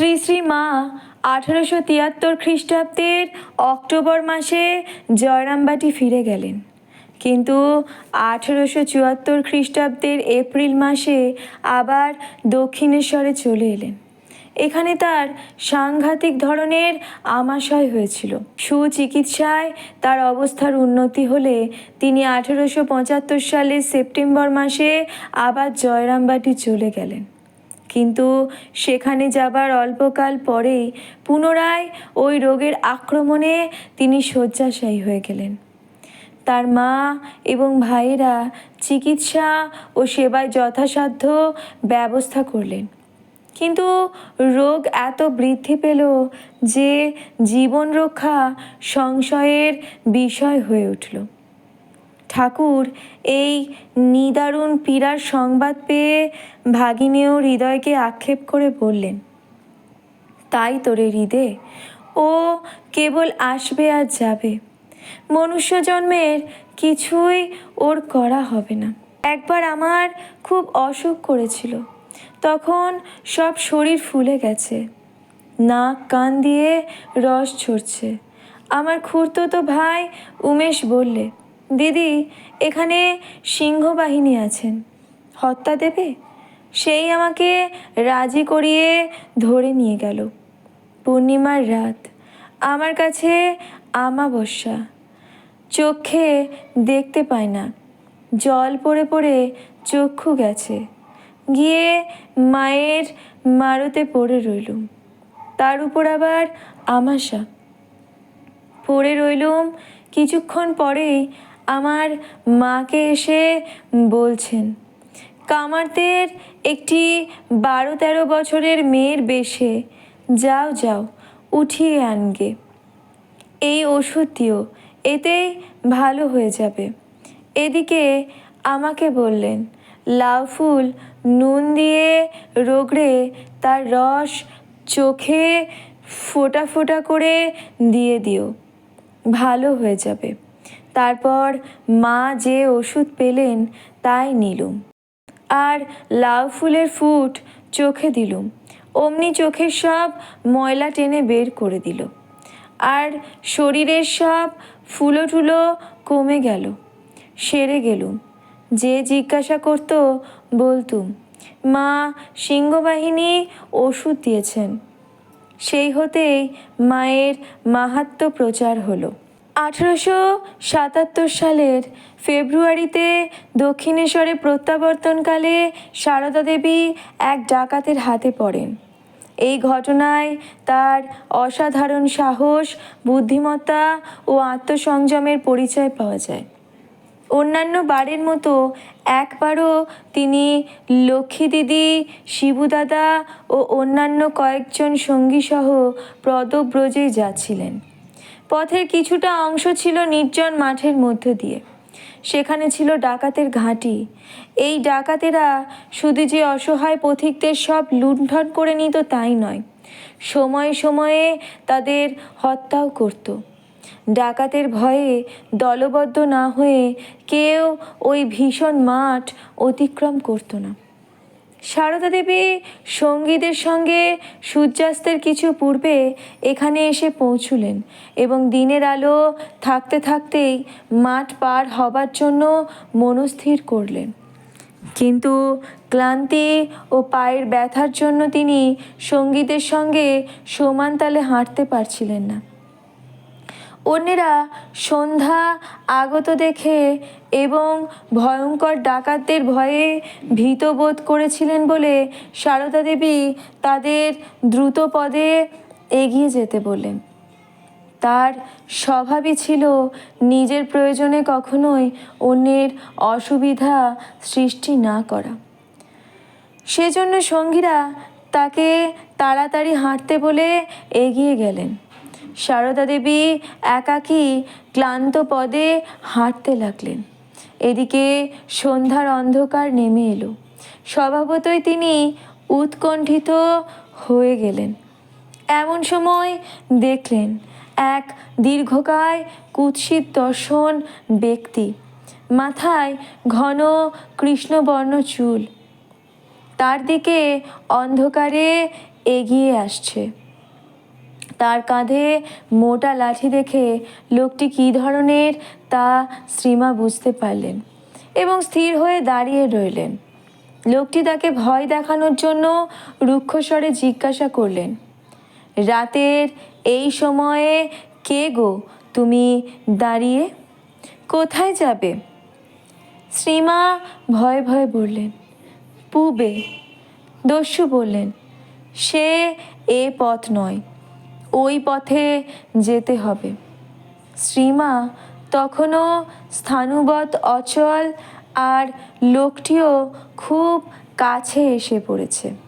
শ্রী শ্রী মা আঠারোশো তিয়াত্তর খ্রিস্টাব্দের অক্টোবর মাসে জয়রামবাটি ফিরে গেলেন। কিন্তু আঠেরোশো চুয়াত্তর খ্রিস্টাব্দের এপ্রিল মাসে আবার দক্ষিণেশ্বরে চলে এলেন। এখানে তার সাংঘাতিক ধরনের আমাশয় হয়েছিল। সুচিকিৎসায় তার অবস্থার উন্নতি হলে তিনি আঠেরোশো পঁচাত্তর সালের সেপ্টেম্বর মাসে আবার জয়রামবাটি চলে গেলেন। কিন্তু সেখানে যাবার অল্পকাল পরেই পুনরায় ওই রোগের আক্রমণে তিনি শয্যাশায়ী হয়ে গেলেন। তার মা এবং ভাইয়েরা চিকিৎসা ও সেবায় যথাসাধ্য ব্যবস্থা করলেন। কিন্তু রোগ এত বৃদ্ধি পেল যে জীবন রক্ষা সংশয়ের বিষয় হয়ে উঠল। ঠাকুর, এই নিদারুণ পীড়ার সংবাদ পেয়ে ভাগিনেয় হৃদয়কে আক্ষেপ করে বললেন, তাই তোরে হৃদে, ও কেবল আসবে আর যাবে। মনুষ্য জন্মের কিছুই ওর করা হবে না। একবার আমার খুব অসুখ করেছিল। তখন সব শরীর ফুলে গেছে। নাক, কান দিয়ে রস ছড়ছে আমার খুড়তো ভাই উমেশ বললে দিদি, এখানে সিংহবাহিনী আছেন। হত্যা দেবে? সেই আমাকে রাজি করিয়ে ধরে নিয়ে গেল। পূর্ণিমার রাত, আমার কাছে আমাবস্যা। চোখে দেখতে পায় না, জল পড়ে পড়ে চক্ষু গেছে। গিয়ে মায়ের মারুতে পড়ে রইলুম, তার উপর আবার আমাশা। পড়ে রইলুম কিছুক্ষণ পরেই আমার মাকে এসে বলছেন, কামারদের একটি বারো তেরো বছরের মেয়ের বেশে যাও যাও, উঠিয়ে আনগে। এই ওষুধ দিও এতেই ভালো হয়ে যাবে। এদিকে আমাকে বললেন, লাউ ফুল, নুন দিয়ে রোগড়ে তার রস চোখে ফোটা ফোটা করে দিয়ে দিও, ভালো হয়ে যাবে। তারপর মা যে ওষুধ পেলেন তাই নিলুম। আর লাউ ফুলের ফুট চোখে দিলুম। অমনি চোখের সব ময়লা টেনে বের করে দিল। আর শরীরের সব ফুলো টুলো কমে গেল। সেরে গেলুম। যে জিজ্ঞাসা করত বলতুম, মা, সিংহবাহিনী ওষুধ দিয়েছেন। সেই হতেই মায়ের মাহাত্ম্য প্রচার হলো। আঠেরোশো সাতাত্তর সালের ফেব্রুয়ারিতে দক্ষিণেশ্বরে প্রত্যাবর্তনকালে সারদা দেবী এক ডাকাতের হাতে পড়েন। এই ঘটনায় তার অসাধারণ সাহস, বুদ্ধিমত্তা ও আত্মসংযমের পরিচয় পাওয়া যায়। অন্যান্য বারের মতো একবারও তিনি লক্ষ্মী দিদি, শিবু দাদা ও অন্যান্য কয়েকজন সঙ্গীসহ পদব্রজে যাচ্ছিলেন। পথের কিছুটা অংশ ছিল নির্জন মাঠের মধ্য দিয়ে। সেখানে ছিল ডাকাতের ঘাঁটি। এই ডাকাতেরা শুধু যে অসহায় পথিকদের সব লুণ্ঠন করে নিত তাই নয়, সময়ে সময়ে তাদের হত্যাও করতো। ডাকাতের ভয়ে দলবদ্ধ না হয়ে কেউ ওই ভীষণ মাঠ অতিক্রম করতো না। সারদা দেবী সঙ্গীদের সঙ্গে সূর্যাস্তের কিছু পূর্বে এখানে এসে পৌঁছলেন এবং দিনের আলো থাকতে থাকতেই মাঠ পার হবার জন্য মনস্থির করলেন। কিন্তু ক্লান্তি ও পায়ের ব্যথার জন্য তিনি সঙ্গীদের সঙ্গে সমান তালে হাঁটতে পারছিলেন না। অন্যেরা সন্ধ্যা আগত দেখে এবং ভয়ঙ্কর ডাকাতদের ভয়ে ভীত বোধ করেছিলেন বলে সারদা দেবী তাদের দ্রুত পদে এগিয়ে যেতে বললেন। তার স্বভাবই ছিল নিজের প্রয়োজনে কখনোই অন্যের অসুবিধা সৃষ্টি না করা। সেজন্য সঙ্গীরা তাকে তাড়াতাড়ি হাঁটতে বলে এগিয়ে গেলেন। সারদা দেবী একাকী ক্লান্ত পদে হাঁটতে লাগলেন। এদিকে সন্ধ্যার অন্ধকার নেমে এলো। স্বভাবতই তিনি উৎকণ্ঠিত হয়ে গেলেন। এমন সময় দেখলেন এক দীর্ঘকায় কুৎসিত দর্শন ব্যক্তি, মাথায় ঘন কৃষ্ণবর্ণ চুল। তার দিকে অন্ধকারে এগিয়ে আসছে। তার কাঁধে মোটা লাঠি দেখে লোকটি কী ধরনের তা শ্রীমা বুঝতে পারলেন এবং স্থির হয়ে দাঁড়িয়ে রইলেন। লোকটি তাকে ভয় দেখানোর জন্য রুক্ষস্বরে জিজ্ঞাসা করলেন, রাতের এই সময়ে কে গো তুমি দাঁড়িয়ে? কোথায় যাবে? শ্রীমা ভয়ে ভয়ে বললেন, পুবে। দস্যু বললেন, সে এ পথ নয় ওই পথে যেতে হবে। শ্রীমা তখনও স্থানুবৎ অচল আর লোকটিও খুব কাছে এসে পড়েছে।